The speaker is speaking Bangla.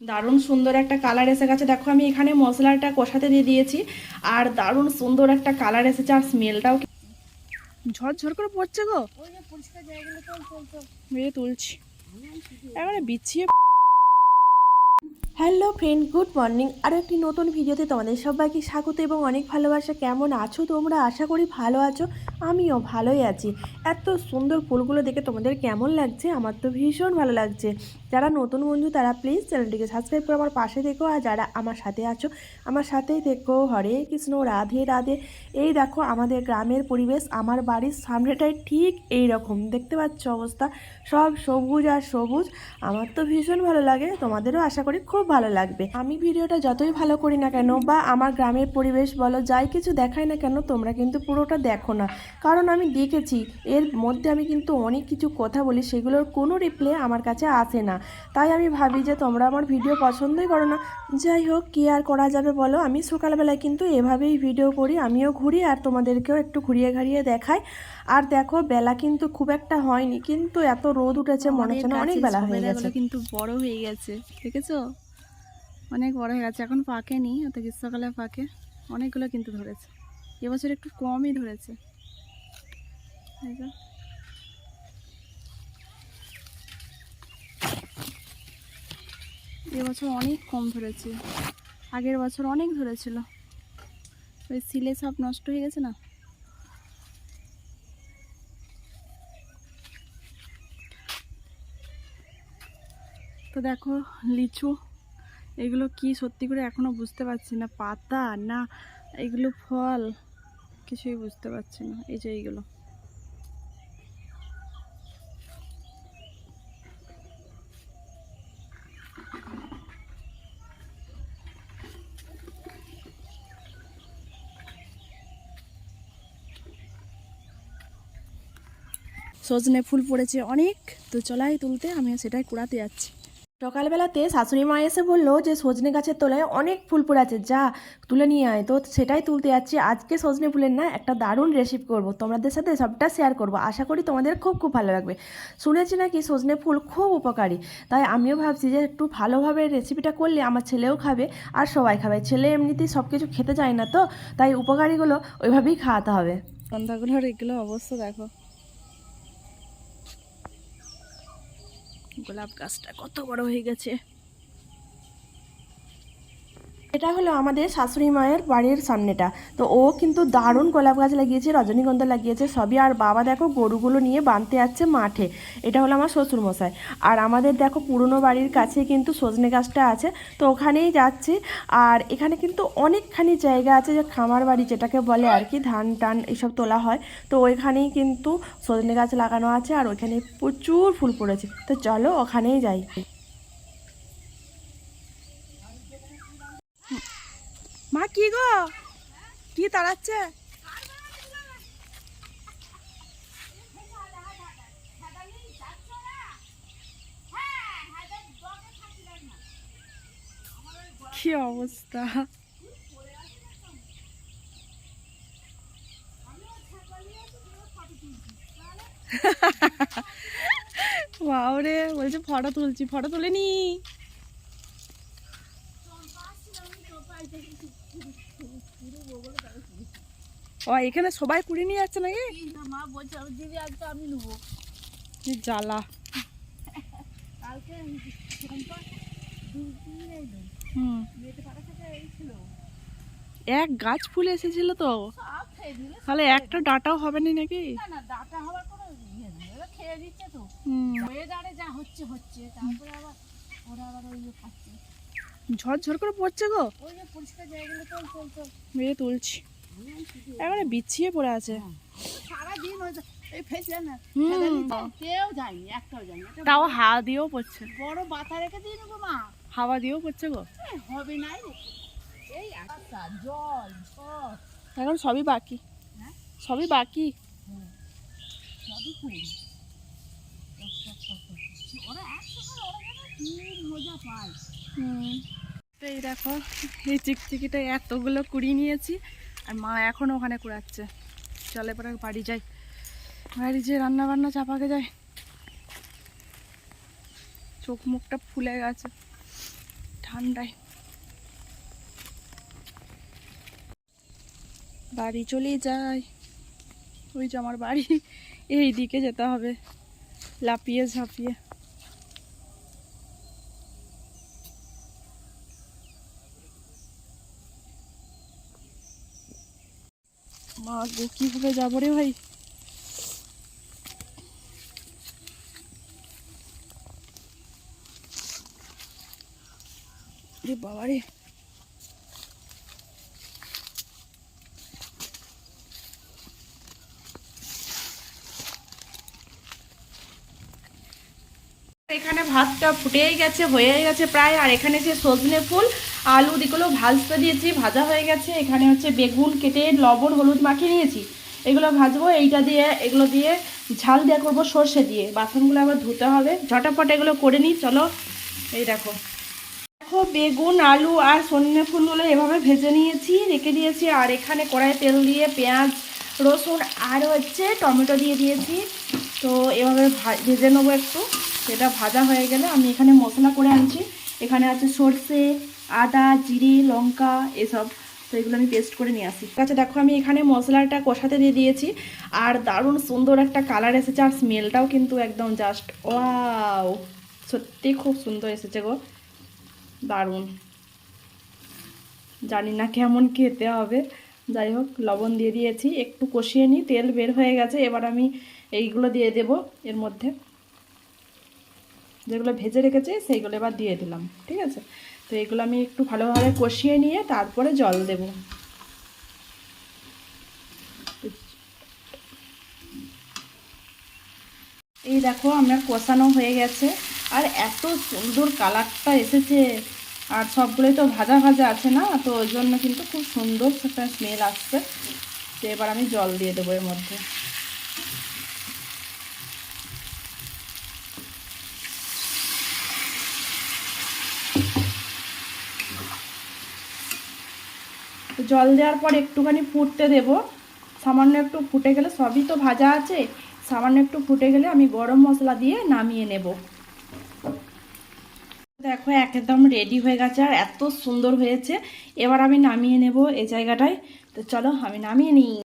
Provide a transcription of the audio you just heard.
দারুণ সুন্দর একটা কালার এসে গেছে। দেখো আমি এখানে মশলাটা কষাতে দিয়ে দিয়েছি। আর দারুণ সুন্দর একটা কালার এসেছে আর স্মেলটাও ঝরঝর করে পড়ছে গো। মেয়ে তুলছি। এবারে বিছিয়ে হ্যালো ফ্রেন্ড গুড মর্নিং আরও একটি নতুন ভিডিওতে তোমাদের সবাইকে স্বাগত এবং অনেক ভালোবাসা। কেমন আছো তোমরা? আশা করি ভালো আছো। আমিও ভালোই আছি। এত সুন্দর ফুলগুলো দেখে তোমাদের কেমন লাগছে? আমার তো ভীষণ ভালো লাগছে। যারা নতুন বন্ধু, তারা প্লিজ চ্যানেলটিকে সাবস্ক্রাইব করে আমার পাশে দেখো আর যারা আমার সাথে আছো, আমার সাথেই দেখো হরে কৃষ্ণ, রাধে রাধে। এই দেখো আমাদের গ্রামের পরিবেশ, আমার বাড়ির সামনেটাই ঠিক এই রকম দেখতে পাচ্ছ অবস্থা? সব সবুজ আর সবুজ। আমার তো ভীষণ ভালো লাগে। তোমাদেরও আশা করি খুব ভালো লাগবে। আমি ভিডিওটা যতই ভালো করি না কেন বা আমার গ্রামের পরিবেশ বলো, যাই কিছু দেখাই না কেন, তোমরা কিন্তু পুরোটা দেখো না। কারণ আমি দেখেছি এর মধ্যে আমি কিন্তু অনেক কিছু কথা বলি সেগুলোর কোনো রিপ্লে আমার কাছে আসে না। তাই আমি ভাবি যে তোমরা আমার ভিডিও পছন্দই করো না। যাই হোক কী আর করা যাবে বলো? আমি সকালবেলায় কিন্তু এভাবেই ভিডিও করি আমিও ঘুরি আর তোমাদেরকেও একটু ঘুরিয়ে ঘাড়িয়ে দেখাই। আর দেখো বেলা কিন্তু খুব একটা হয়নি কিন্তু এত রোদ উঠেছে মনে হচ্ছে না অনেক বেলা হয়ে গেছে। কিন্তু বড় হয়ে গেছে দেখেছ? অনেক বড় হয়ে গেছে এখন পাকেনি অত গ্রীষ্মকালে পাকে অনেকগুলো কিন্তু ধরেছে। এবছর একটু কমই ধরেছে। এবছর অনেক কম ধরেছে। আগের বছর অনেক ধরেছিল। ওই সিলে সব নষ্ট হয়ে গেছে না? তো দেখো, লিচু, এগুলো কি সত্যি করে এখনও বুঝতে পারছি না। পাতা না, এগুলো ফল, কিছুই বুঝতে পারছি না। এই যে এইগুলো। সজনে ফুল পড়েছে অনেক। তো চলাই তুলতে আমি সেটাই কুড়াতে যাচ্ছি। সকালবেলাতে শাশুড়ি মা এসে বলল যে সজনে গাছের তলায় অনেক ফুল পড়ে আছে যা তুলে নিয়ে আয়। তো সেটাই তুলতে যাচ্ছি। আজকে সজনে ফুলের না একটা দারুণ রেসিপি করব। তোমাদের সাথে সবটা শেয়ার করব। আশা করি তোমাদের খুব খুব ভালো লাগবে। শুনেছি নাকি সজনে ফুল খুব উপকারী। তাই আমিও ভাবছি যে একটু ভালোভাবে রেসিপিটা করলে আমার ছেলেও খাবে আর সবাই খাবে। ছেলে এমনিতেই সব কিছু খেতে চায় না তো তাই উপকারীগুলো ওইভাবেই খাওয়াতে হবে। সন্ধ্যাগুলোর এগুলো অবস্থা দেখো। গোলাপ গাছটা কত বড় হয়ে গেছে। এটা হলো আমাদের শাশুড়ি মায়ের বাড়ির সামনেটা। তো ও কিন্তু দারুণ গোলাপ গাছ লাগিয়েছে, রজনীগন্ধা লাগিয়েছে, সবই। আর বাবা দেখো গরুগুলো নিয়ে বাঁধতে যাচ্ছে মাঠে। এটা হলো আমার শ্বশুর মশাই আর আমাদের দেখো পুরনো বাড়ির কাছে কিন্তু সজনে গাছটা আছে, তো ওখানেই যাচ্ছি। আর এখানে কিন্তু অনেকখানি জায়গা আছে যে খামার বাড়ি, যেটাকে বলে আর কি ধান টান এসব তোলা হয়। তো ওইখানেই কিন্তু সজনে গাছ লাগানো আছে, আর ওইখানে প্রচুর ফুল পড়েছে। তো চলো ওখানেই যাই মা কি গো কি তাড়াচ্ছে? কি অবস্থা? বাবরে বলছে ফটো তুলছি ফটো তুলে নি। ও এখানে সবাই কুড়ি নিয়ে যাচ্ছে নাকি? মা বলছে দিদি আমি নেব। কি জ্বালা। কালকে হুম। এক গাছ ফুল এসেছিল তো। তাহলে একটা ডাটাও হবে না নাকি? ডাটা হওয়ার কোনো ইয়ে নেই। ওরা খেয়ে দিচ্ছে তো। ওয়েদারে যা হচ্ছে হচ্ছে। তারপরে আবার ওরা আবার ওই খাচ্ছে। ঝরঝর করে পড়ছে গো। মেয়ে তুলছি। এবারে বিছিয়ে পড়ে আছে। তাও হাওয়া দিয়েও পড়ছে। বড় রেখে নেব মা হাওয়া দিয়েও পড়ছে গো। হবে নাই সবই বাকি? সবই বাকি। ওরা এই দেখো, এই চিকচিকিটা এতগুলো কুড়ি নিয়েছি, আর মা এখনও ওখানে কুড়াচ্ছে। চলে পরে বাড়ি যাই। বাড়ি যেয়ে রান্না বান্না চাপাকে যায় চোখ মুখটা ফুলে গেছে, ঠান্ডায়। বাড়ি চলে যাই। ওই যে আমার বাড়ি এই দিকে যেতে হবে লাপিয়ে ঝাঁপিয়ে। মা গো কীভাবে যাব রে ভাই? বাবা রে এখানে ভাতটা ফুটেই গেছে, হয়েই গেছে প্রায়। আর এখানে যে সজনে ফুল, আলু দিগুলো ভাজতে দিয়েছি, ভাজা হয়ে গেছে। এখানে হচ্ছে বেগুন কেটে লবণ, হলুদ মাখিয়ে নিয়েছি। এগুলো ভাজবো, এইটা দিয়ে, এগুলো দিয়ে ঝাল দেওয়া করব সর্ষে দিয়ে। বাসনগুলো আবার ধুতে হবে। ঝটাপট এগুলো করে নিই, চলো। এই দেখো। দেখো, বেগুন, আলু আর সজনে ফুলগুলো এভাবে ভেজে নিয়েছি, রেখে দিয়েছি। আর এখানে কড়াইয়ে তেল দিয়ে পেঁয়াজ, রসুন আর হচ্ছে টমেটো দিয়ে দিয়েছি। তো এভাবে ভেজে নেব একটু। সেটা ভাজা হয়ে গেলে আমি এখানে মশলা করে আনছি। এখানে আছে সর্ষে, আদা, জিরে, লঙ্কা এসব। তো এগুলো আমি পেস্ট করে নিয়ে আসি। ঠিক আছে, দেখো আমি এখানে মশলাটা কষাতে দিয়ে দিয়েছি। আর দারুণ সুন্দর একটা কালার এসেছে আর স্মেলটাও কিন্তু একদম জাস্ট ওয়াও সত্যি খুব সুন্দর এসেছে গো। দারুণ। জানি না কেমন খেতে হবে। যাই হোক, লবণ দিয়ে দিয়েছি। একটু কষিয়ে নিই তেল বের হয়ে গেছে। এবার আমি এইগুলো দিয়ে দেব এর মধ্যে। যেগুলো ভেজে রেখেছি সেইগুলো এবার দিয়ে দিলাম, ঠিক আছে? তো এগুলো আমি একটু ভালোভাবে কষিয়ে নিয়ে তারপরে জল দেব। এই দেখো আমার কষানো হয়ে গেছে, আর এত সুন্দর কালারটা এসেছে। আর সবগুলোই তো ভাজা ভাজা আছে না, তো ওই জন্য কিন্তু খুব সুন্দর একটা স্মেল আসছে। তো এবার আমি জল দিয়ে দেবো এর মধ্যে। জল দেওয়ার পর একটুখানি ফুটতে দেব। সামান্য একটু ফুটে গেলে সবই তো ভাজা আছে। সামান্য একটু ফুটে গেলে আমি গরম মশলা দিয়ে নামিয়ে নেব। দেখো, একদম রেডি হয়ে গেছে আর এত সুন্দর হয়েছে। এবার আমি নামিয়ে নেব এই জায়গাটায়। তো চলো, আমি নামিয়ে নিই।